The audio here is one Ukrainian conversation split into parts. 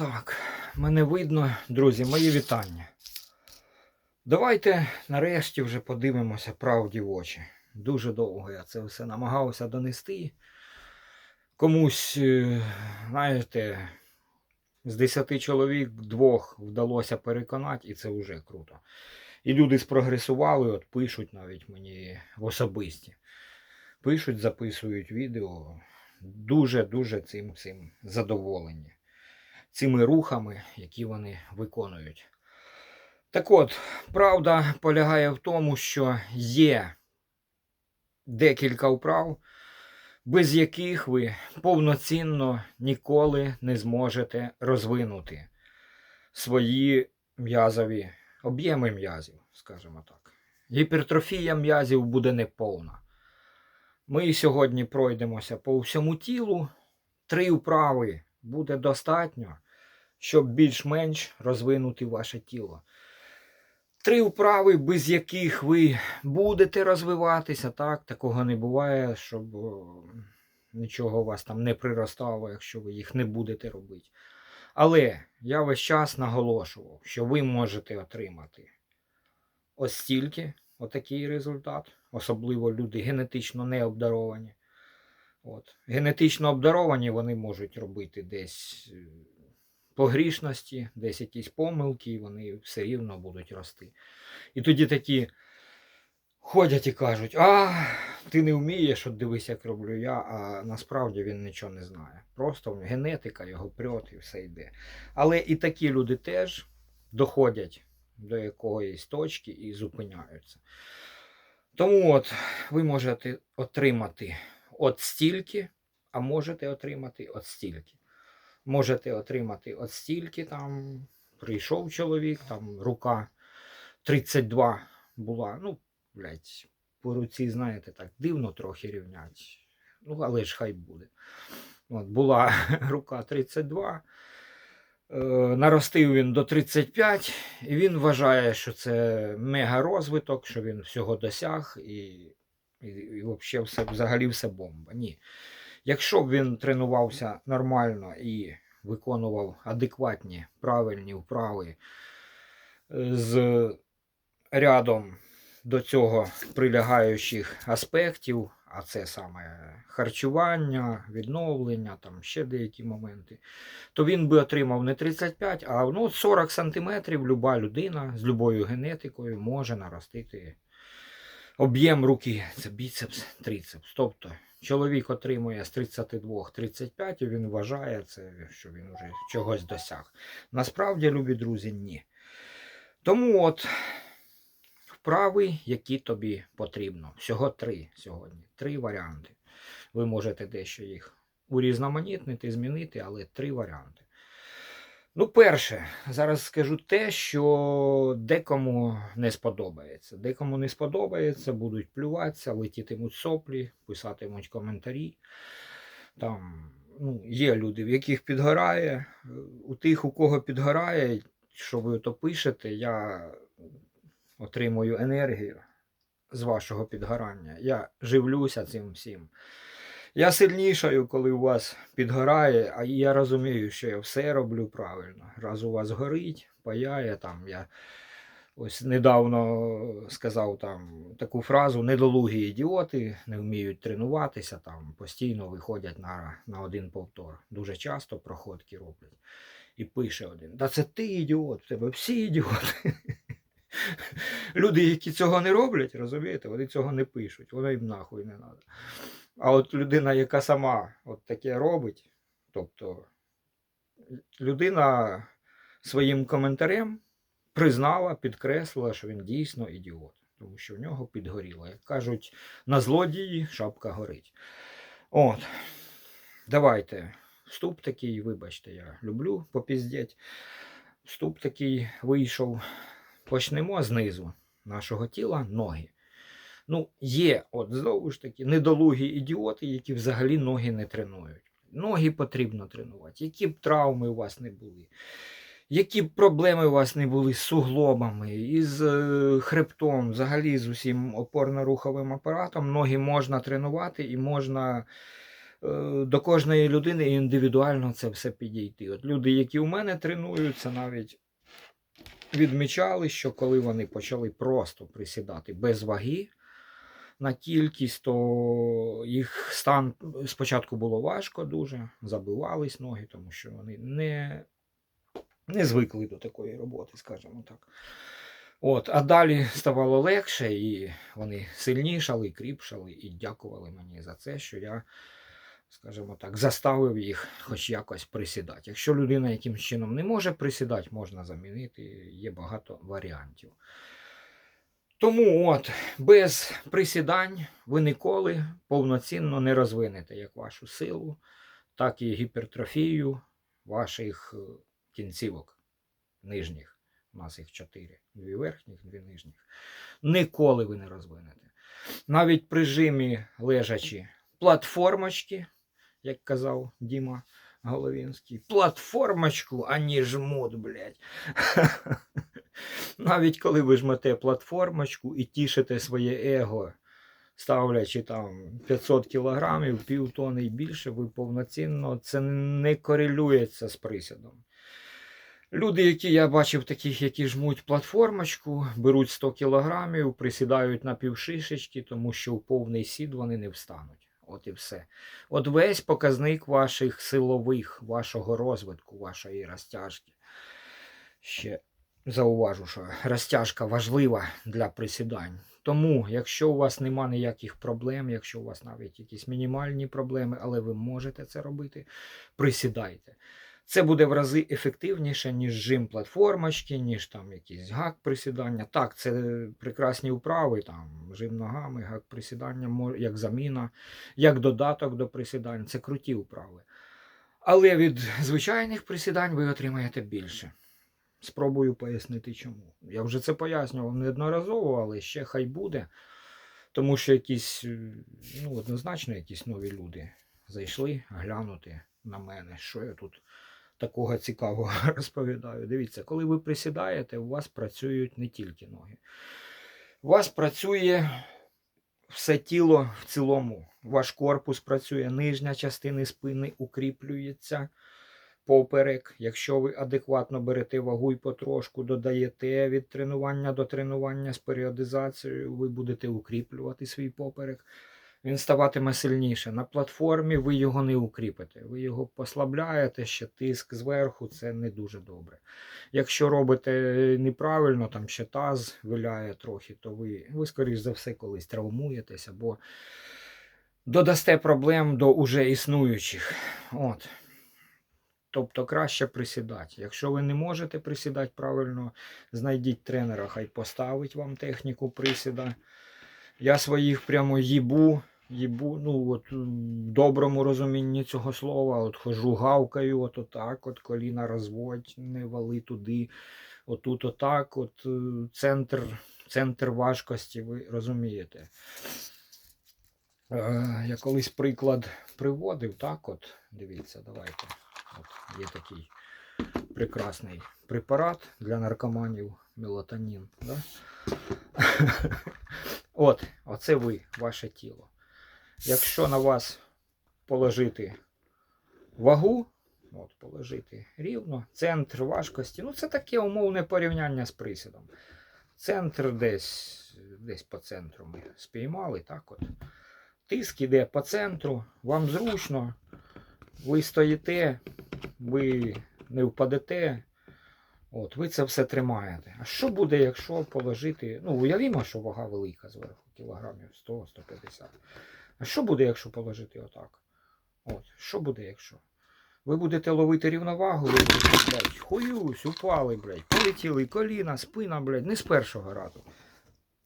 Так, мене видно, друзі, мої вітання. Давайте нарешті вже подивимося правді в очі. Дуже довго я це все намагався донести. Комусь, е, знаєте, з 10 чоловік двох вдалося переконати, і це вже круто. І люди спрогресували, от пишуть навіть мені в особисті. Пишуть, записують відео. Дуже-дуже цим, цим задоволені цими рухами, які вони виконують. Так от, правда полягає в тому, що є декілька вправ, без яких ви повноцінно ніколи не зможете розвинути свої м'язові об'єми м'язів, скажімо так. Гіпертрофія м'язів буде неповна. Ми сьогодні пройдемося по всьому тілу. Три вправи буде достатньо, щоб більш-менш розвинути ваше тіло. Три вправи, без яких ви будете розвиватися, так, такого не буває, щоб нічого у вас там не приростало, якщо ви їх не будете робити. Але я весь час наголошував, що ви можете отримати ось стільки, отакий результат, особливо люди генетично не обдаровані. От. Генетично обдаровані вони можуть робити десь е, погрішності, десь якісь помилки, і вони все рівно будуть рости. І тоді такі ходять і кажуть: а, ти не вмієш, от дивись, як роблю я, а насправді він нічого не знає. Просто генетика його прьот і все йде. Але і такі люди теж доходять до якоїсь точки і зупиняються. Тому от ви можете отримати от стільки, а можете отримати от стільки. Можете отримати от стільки, там прийшов чоловік, там рука 32 була. Ну, блядь, по руці, знаєте, так дивно трохи рівнять. Ну, але ж хай буде. От, була рука 32. Е, наростив він до 35, і він вважає, що це мега розвиток, що він всього досяг і, і, і взагалі все, взагалі все бомба. Ні. Якщо б він тренувався нормально і виконував адекватні правильні вправи е, з рядом до цього прилягаючих аспектів, а це саме харчування, відновлення, там ще деякі моменти, то він би отримав не 35, а ну, 40 сантиметрів люба людина з любою генетикою може наростити об'єм руки. Це біцепс, трицепс. Тобто чоловік отримує з 32-35 і він вважає це, що він вже чогось досяг. Насправді, любі друзі, ні. Тому от вправи, які тобі потрібно. Всього три сьогодні. Три варіанти. Ви можете дещо їх урізноманітнити, змінити, але три варіанти. Ну, перше, зараз скажу те, що декому не сподобається. Декому не сподобається, будуть плюватися, летітимуть соплі, писатимуть коментарі. Там ну, є люди, в яких підгорає. У тих, у кого підгорає, що ви то пишете, я отримую енергію з вашого підгорання. Я живлюся цим всім. Я сильнішаю, коли у вас підгорає, а я розумію, що я все роблю правильно. Раз у вас горить, паяє там. Я ось недавно сказав там таку фразу: недолугі ідіоти не вміють тренуватися, там постійно виходять на, на один повтор. Дуже часто проходки роблять. І пише один: Да це ти ідіот, в тебе всі ідіоти. Люди, які цього не роблять, розумієте, вони цього не пишуть, воно їм нахуй не треба. А от людина, яка сама от таке робить, тобто людина своїм коментарем признала, підкреслила, що він дійсно ідіот, тому що в нього підгоріло. Як кажуть, на злодії шапка горить. От, давайте. Вступ такий, вибачте, я люблю попіздять. Вступ такий вийшов. Почнемо знизу нашого тіла ноги. Ну, є, от знову ж таки, недолугі ідіоти, які взагалі ноги не тренують. Ноги потрібно тренувати. Які б травми у вас не були, які б проблеми у вас не були з суглобами, із е, хребтом, взагалі з усім опорно-руховим апаратом, ноги можна тренувати і можна е, до кожної людини індивідуально це все підійти. От люди, які у мене тренуються, навіть відмічали, що коли вони почали просто присідати без ваги на кількість, то їх стан спочатку було важко дуже, забивались ноги, тому що вони не, не звикли до такої роботи, скажімо так. От, а далі ставало легше, і вони сильнішали, кріпшали і дякували мені за це, що я, скажімо так, заставив їх хоч якось присідати. Якщо людина якимось чином не може присідати, можна замінити, є багато варіантів. Тому от, без присідань ви ніколи повноцінно не розвинете як вашу силу, так і гіпертрофію ваших е, кінцівок нижніх. У нас їх чотири. Дві верхніх, дві нижніх. Ніколи ви не розвинете. Навіть при жимі лежачі платформочки, як казав Діма Головінський. Платформочку, а не жмут, блядь. Навіть коли ви жмете платформочку і тішите своє его, ставлячи там 500 кілограмів, півтони і більше, ви повноцінно це не корелюється з присядом. Люди, які я бачив, таких, які жмуть платформочку, беруть 100 кілограмів, присідають на півшишечки, тому що в повний сід вони не встануть. От і все. От весь показник ваших силових, вашого розвитку, вашої розтяжки. Ще зауважу, що розтяжка важлива для присідань. Тому, якщо у вас нема ніяких проблем, якщо у вас навіть якісь мінімальні проблеми, але ви можете це робити, присідайте. Це буде в рази ефективніше, ніж жим платформочки, ніж там якийсь гак присідання. Так, це прекрасні вправи, там жим ногами, гак присідання, як заміна, як додаток до присідань. Це круті вправи. Але від звичайних присідань ви отримаєте більше. Спробую пояснити чому. Я вже це пояснював неодноразово, але ще хай буде. Тому що якісь, е, ну, однозначно, якісь нові люди зайшли глянути на мене, що я тут такого цікавого розповідаю. Дивіться, коли ви присідаєте, у вас працюють не тільки ноги. У вас працює все тіло в цілому. Ваш корпус працює, нижня частина спини укріплюється поперек. Якщо ви адекватно берете вагу і потрошку додаєте від тренування до тренування з періодизацією, ви будете укріплювати свій поперек. Він ставатиме сильніше. На платформі ви його не укріпите. Ви його послабляєте, ще тиск зверху, це не дуже добре. Якщо робите неправильно, там ще таз виляє трохи, то ви, ви скоріш за все, колись травмуєтесь або додасте проблем до уже існуючих. От. Тобто краще присідати. Якщо ви не можете присідати правильно, знайдіть тренера, хай поставить вам техніку присіда. Я своїх прямо їбу, їбу, ну от в доброму розумінні цього слова, от хожу, гавкаю, от отак, от коліна розводь, не вали туди, отут отак, от е, центр, центр важкості, ви розумієте. Е, Я колись приклад приводив, так от, дивіться, давайте. От є такий прекрасний препарат для наркоманів мелатонін. Да? От, оце ви, ваше тіло. Якщо на вас положити вагу, от, положити рівно, центр важкості, ну це таке умовне порівняння з присідом. Центр десь, десь по центру ми спіймали, так от. Тиск іде по центру, вам зручно, ви стоїте, ви не впадете, От, ви це все тримаєте. А що буде, якщо положити. Ну, уявімо, що вага велика зверху, кілограмів 100-150. А що буде, якщо положити отак? От, що буде, якщо? Ви будете ловити рівновагу, ви будете, блядь, хуюсь, упали, блядь, полетіли коліна, спина, блядь, не з першого разу.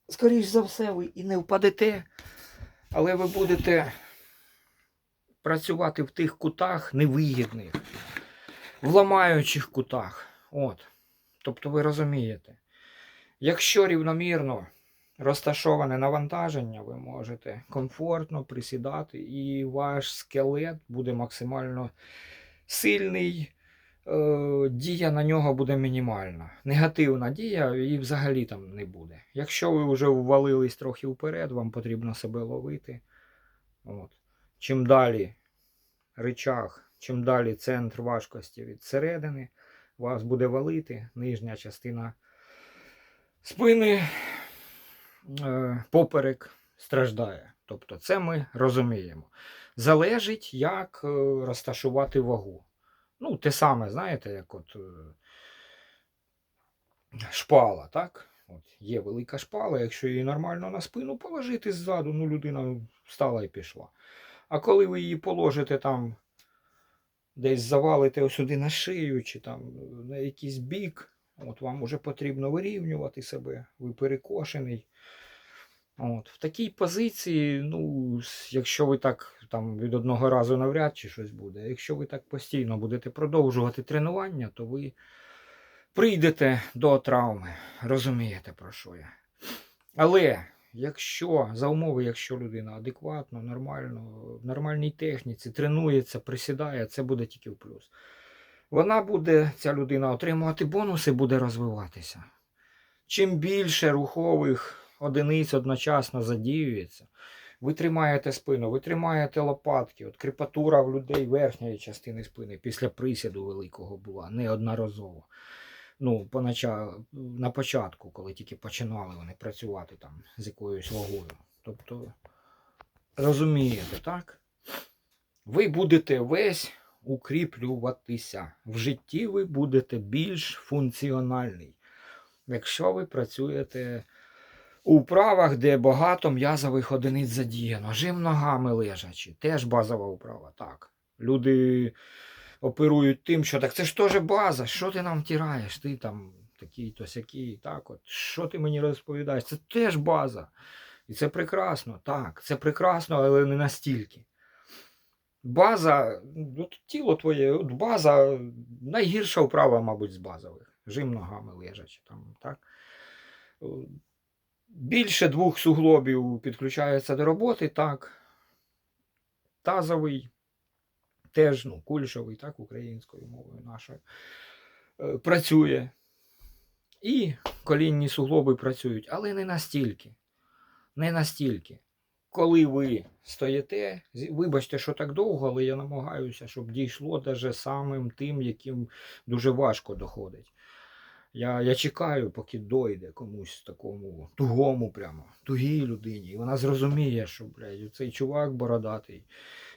Скоріш за все, ви і не впадете, але ви будете працювати в тих кутах невигідних, в ламаючих кутах. От. Тобто ви розумієте, якщо рівномірно розташоване навантаження, ви можете комфортно присідати, і ваш скелет буде максимально сильний, е, дія на нього буде мінімальна. Негативна дія і взагалі там не буде. Якщо ви вже ввалились трохи вперед, вам потрібно себе ловити. От. Чим далі речах, чим далі центр важкості від середини, вас буде валити нижня частина спини, е, поперек страждає. Тобто це ми розуміємо. Залежить, як е, розташувати вагу. Ну, те саме, знаєте, як от е, шпала, так? От, є велика шпала, якщо її нормально на спину положити ззаду, ну людина встала і пішла. А коли ви її положите там, десь завалите сюди на шию чи там на якийсь бік, от вам уже потрібно вирівнювати себе, ви перекошений. От, в такій позиції, ну, якщо ви так там від одного разу навряд чи щось буде, якщо ви так постійно будете продовжувати тренування, то ви прийдете до травми. Розумієте, про що я. Але якщо за умови, якщо людина адекватно, нормально, в нормальній техніці, тренується, присідає, це буде тільки в плюс. Вона буде, ця людина, отримувати бонуси, буде розвиватися. Чим більше рухових одиниць одночасно задіюється, ви тримаєте спину, ви тримаєте лопатки. От кріпатура в людей верхньої частини спини після присіду великого була неодноразово. Ну, на початку, коли тільки починали вони працювати там з якоюсь вагою. Тобто, розумієте, так? Ви будете весь укріплюватися. В житті ви будете більш функціональний. Якщо ви працюєте у вправах, де багато м'язових одиниць задіяно, жим ногами лежачи, теж базова вправа. Так. Люди оперують тим, що так це ж теж база. Що ти нам тираєш? Ти там такий то сякий, так от. Що ти мені розповідаєш? Це теж база. І це прекрасно, так, це прекрасно, але не настільки. База, от тіло твоє, от база, найгірша вправа, мабуть, з базових. Жим ногами лежачи там, так. Більше двох суглобів підключається до роботи, так. Тазовий, теж ну, кульшовий, так, українською мовою нашою, е, працює. І колінні суглоби працюють, але не настільки. Не настільки. Коли ви стоїте, вибачте, що так довго, але я намагаюся, щоб дійшло даже самим тим, яким дуже важко доходить. Я, я чекаю, поки дойде комусь такому тугому, прямо, тугій людині. І вона зрозуміє, що, блядь, цей чувак бородатий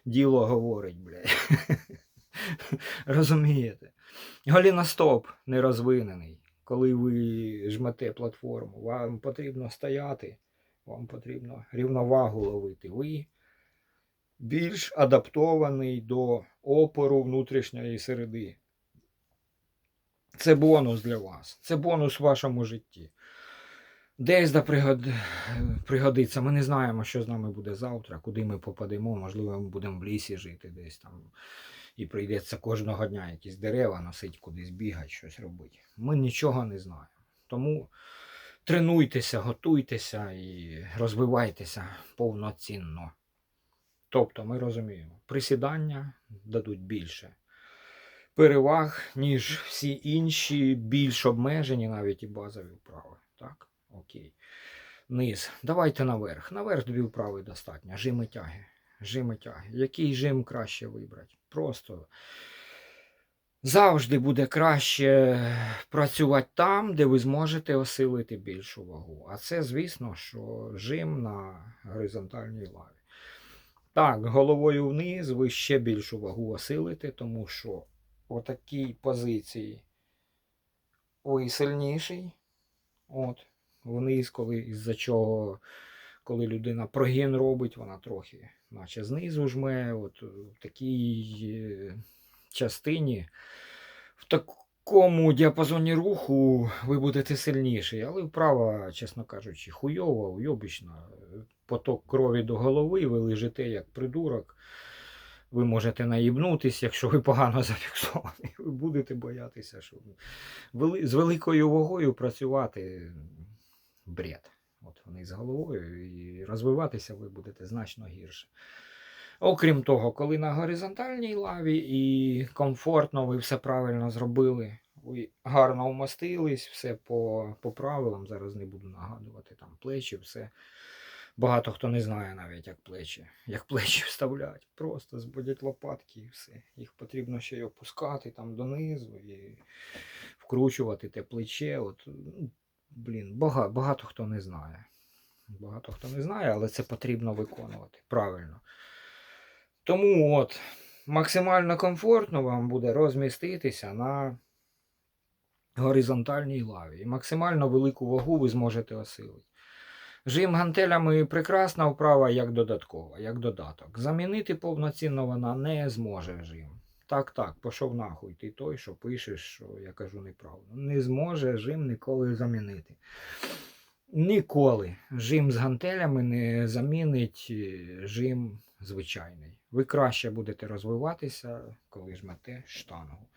діло говорить, блядь. Розумієте? Голіностоп не розвинений. Коли ви жмете платформу, вам потрібно стояти, вам потрібно рівновагу ловити. Ви більш адаптований до опору внутрішньої середи. Це бонус для вас. Це бонус в вашому житті. Десь да пригод... пригодиться. Ми не знаємо, що з нами буде завтра, куди ми попадемо. Можливо, ми будемо в лісі жити десь там. І прийдеться кожного дня якісь дерева носити, кудись бігати, щось робити. Ми нічого не знаємо. Тому тренуйтеся, готуйтеся і розвивайтеся повноцінно. Тобто, ми розуміємо, присідання дадуть більше переваг, ніж всі інші, більш обмежені навіть і базові вправи. Так, окей. Низ. Давайте наверх. Наверх дві вправи достатньо. Жими тяги. Жими тяги. Який жим краще вибрати? Просто завжди буде краще працювати там, де ви зможете осилити більшу вагу. А це, звісно, що жим на горизонтальній лаві. Так, головою вниз ви ще більшу вагу осилите, тому що в такій позиції ви сильніший. От, вниз, коли із-за чого, коли людина прогін робить, вона трохи, наче знизу жме. От в такій е, частині, в такому діапазоні руху ви будете сильніший. Але вправа, чесно кажучи, хуйова, уйобічна. Поток крові до голови, ви лежите як придурок. Ви можете наїбнутися, якщо ви погано зафіксовані. Ви будете боятися, що з великою вагою працювати бред. От вони з головою і розвиватися ви будете значно гірше. Окрім того, коли на горизонтальній лаві і комфортно, ви все правильно зробили, ви гарно вмостились, все по, по правилам, зараз не буду нагадувати, там плечі, все Багато хто не знає навіть, як плечі, як плечі вставлять. Просто збудять лопатки і все. Їх потрібно ще й опускати там донизу і вкручувати те плече. От, ну, блін, багато, багато хто не знає. Багато хто не знає, але це потрібно виконувати правильно. Тому от максимально комфортно вам буде розміститися на горизонтальній лаві. І максимально велику вагу ви зможете осилити. Жим гантелями прекрасна вправа як додаткова, як додаток. Замінити повноцінно вона не зможе жим. Так, так, пішов нахуй ти той, що пишеш, що я кажу неправду. Не зможе жим ніколи замінити. Ніколи жим з гантелями не замінить е, жим звичайний. Ви краще будете розвиватися, коли жмете штангу.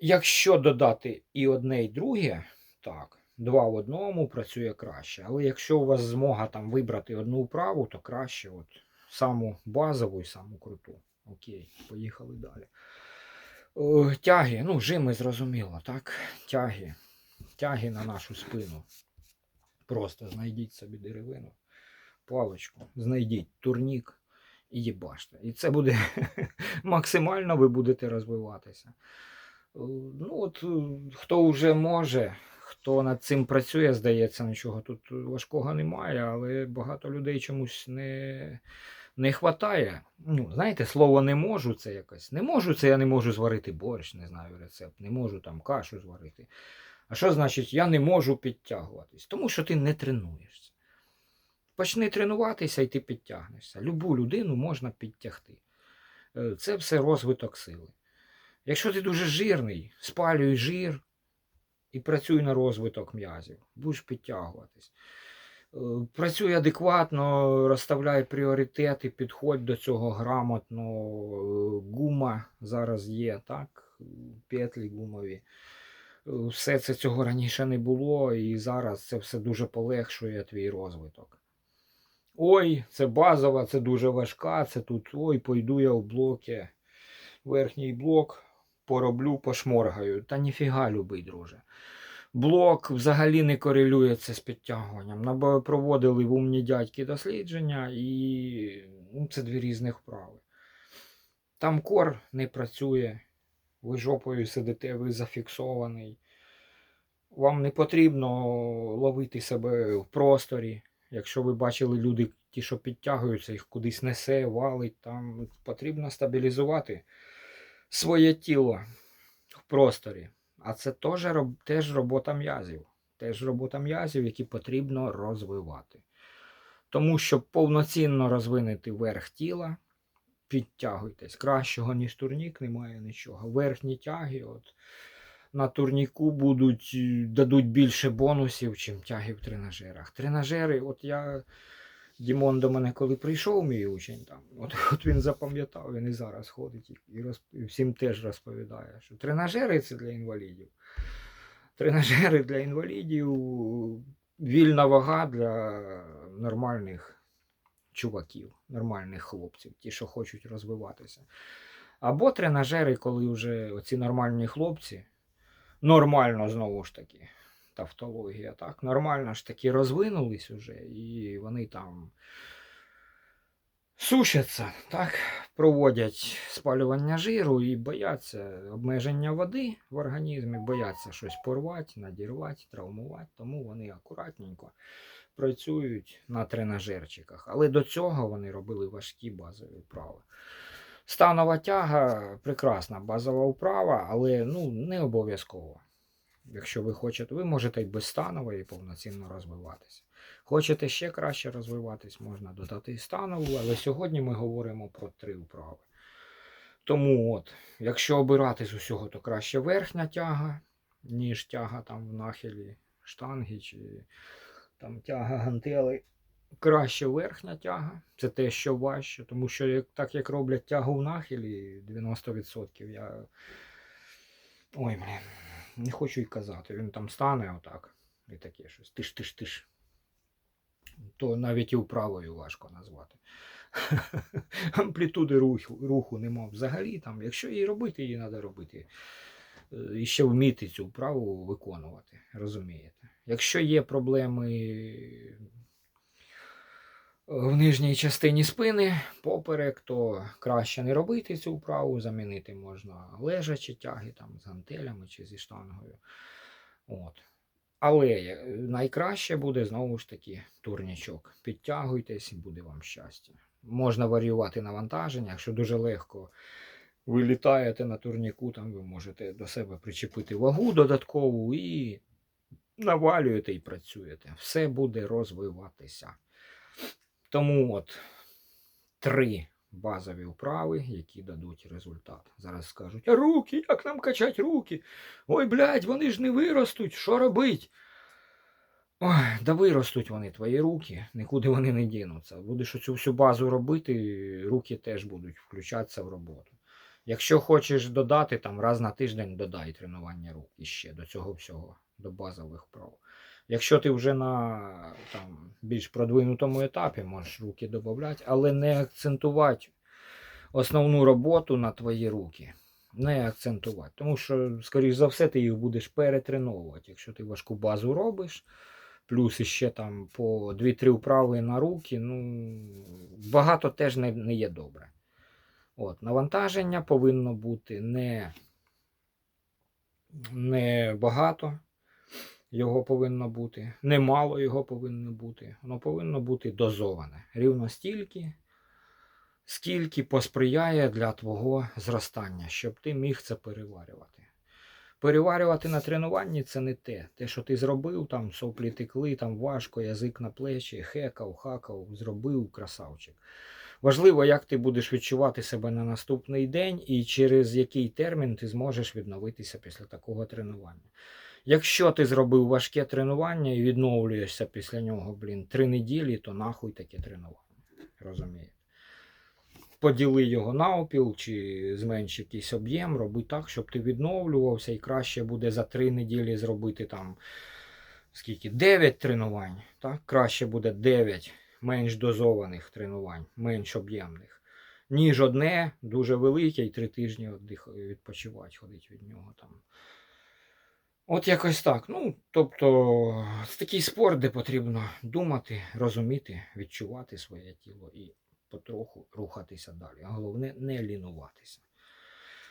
Якщо додати і одне, і друге, так, два в одному працює краще. Але якщо у вас змога там вибрати одну вправу, то краще от саму базову і саму круту. Окей, поїхали далі. Е, Тяги, ну, жими зрозуміло, так? Тяги. Тяги на нашу спину. Просто знайдіть собі деревину, паличку, знайдіть турнік і їбаште. І це буде максимально ви будете розвиватися. Ну, от е, хто вже може, хто над цим працює, здається, нічого тут важкого немає, але багато людей чомусь не, не хватає. Ну, знаєте, слово не можу це якось. Не можу, це я не можу зварити борщ, не знаю рецепт, не можу там кашу зварити. А що значить я не можу підтягуватись? Тому що ти не тренуєшся. Почни тренуватися і ти підтягнешся. Любу людину можна підтягти. Е, Це все розвиток сили. Якщо ти дуже жирний, спалюй жир і працюй на розвиток м'язів, будеш підтягуватись. Е, Працюй адекватно, розставляй пріоритети, підходь до цього грамотно. Е, Гума зараз є, так? Петлі гумові. Е, Все це цього раніше не було, і зараз це все дуже полегшує твій розвиток. Ой, це базова, це дуже важка, це тут. Ой, пойду я в блоки. Верхній блок пороблю, пошморгаю. Та ніфіга, любий друже. Блок взагалі не корелюється з підтягуванням. Набо- Проводили в умні дядьки дослідження, і ну, це дві різних вправи. Там кор не працює, ви жопою сидите, ви зафіксований. Вам не потрібно ловити себе в просторі. Якщо ви бачили люди, ті, що підтягуються, їх кудись несе, валить, там потрібно стабілізувати своє тіло в просторі. А це теж, теж робота м'язів. Теж робота м'язів, які потрібно розвивати. Тому щоб повноцінно розвинути верх тіла, підтягуйтесь. Кращого, ніж турнік, немає нічого. Верхні тяги от, на турніку будуть, дадуть більше бонусів, чим тяги в тренажерах. Тренажери, от я. Дімон до мене коли прийшов, мій учень, там, от, от він запам'ятав, він і зараз ходить і, розп... і всім теж розповідає, що тренажери це для інвалідів. Тренажери для інвалідів, вільна вага для нормальних чуваків, нормальних хлопців, ті, що хочуть розвиватися. Або тренажери, коли вже оці нормальні хлопці, нормально знову ж таки, тавтологія, так, нормально ж таки розвинулись уже, і вони там сушаться, так, проводять спалювання жиру і бояться обмеження води в організмі, бояться щось порвати, надірвати, травмувати, тому вони акуратненько працюють на тренажерчиках. Але до цього вони робили важкі базові вправи. Станова тяга прекрасна базова вправа, але ну, не обов'язково. Якщо ви хочете, ви можете й без станової повноцінно розвиватися. Хочете ще краще розвиватись, можна додати і станову, але сьогодні ми говоримо про три вправи. Тому, от, якщо обирати з усього, то краще верхня тяга, ніж тяга там в нахилі штанги чи там тяга гантели. Краще верхня тяга, це те, що важче, тому що як, так як роблять тягу в нахилі 90%, я. Ой, блін, не хочу й казати. Він там стане отак. І таке щось. Тиш, тиш, тиш. То навіть і вправою важко назвати. Амплітуди руху, руху нема взагалі. Там, якщо її робити, її треба робити. Е, І ще вміти цю вправу виконувати. Розумієте? Якщо є проблеми в нижній частині спини, поперек, то краще не робити цю вправу, замінити можна лежачі тяги там, з гантелями чи зі штангою. От. Але е, найкраще буде знову ж таки турнічок. Підтягуйтесь і буде вам щастя. Можна варіювати навантаження, якщо дуже легко ви літаєте на турніку, там ви можете до себе причепити вагу додаткову і навалюєте і працюєте. Все буде розвиватися. Тому от три базові вправи, які дадуть результат. Зараз скажуть, а руки, як нам качать руки? Ой, блядь, вони ж не виростуть, що робить? Ой, да виростуть вони твої руки, нікуди вони не дінуться. Будеш оцю всю базу робити, руки теж будуть включатися в роботу. Якщо хочеш додати, там раз на тиждень додай тренування рук іще до цього всього, до базових вправ. Якщо ти вже на там, більш продвинутому етапі, можеш руки додати, але не акцентувати основну роботу на твої руки. Не акцентувати. Тому що, скоріш за все, ти їх будеш перетреновувати. Якщо ти важку базу робиш, плюс іще там по 2-3 вправи на руки, ну багато теж не, не є добре. От, навантаження повинно бути не, не багато його повинно бути, немало його повинно бути. Воно повинно бути дозоване. Рівно стільки, скільки посприяє для твого зростання, щоб ти міг це переварювати. Переварювати на тренуванні це не те. Те, що ти зробив, там соплі текли, там важко, язик на плечі, хекав, хакав, зробив, красавчик. Важливо, як ти будеш відчувати себе на наступний день і через який термін ти зможеш відновитися після такого тренування. Якщо ти зробив важке тренування і відновлюєшся після нього, блін, три неділі, то нахуй таке тренування. Розумієте? Поділи його навпіл чи зменш якийсь об'єм, роби так, щоб ти відновлювався, і краще буде за три неділі зробити там скільки? 9 тренувань. Так? Краще буде 9 менш дозованих тренувань, менш об'ємних, ніж одне дуже велике і три тижні відпочивати, ходить від нього там. От якось так. Ну, тобто, це такий спорт, де потрібно думати, розуміти, відчувати своє тіло і потроху рухатися далі. А головне не лінуватися.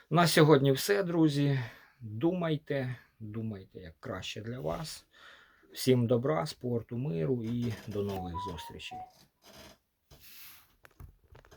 На сьогодні все, друзі. Думайте, думайте, як краще для вас. Всім добра, спорту, миру і до нових зустрічей.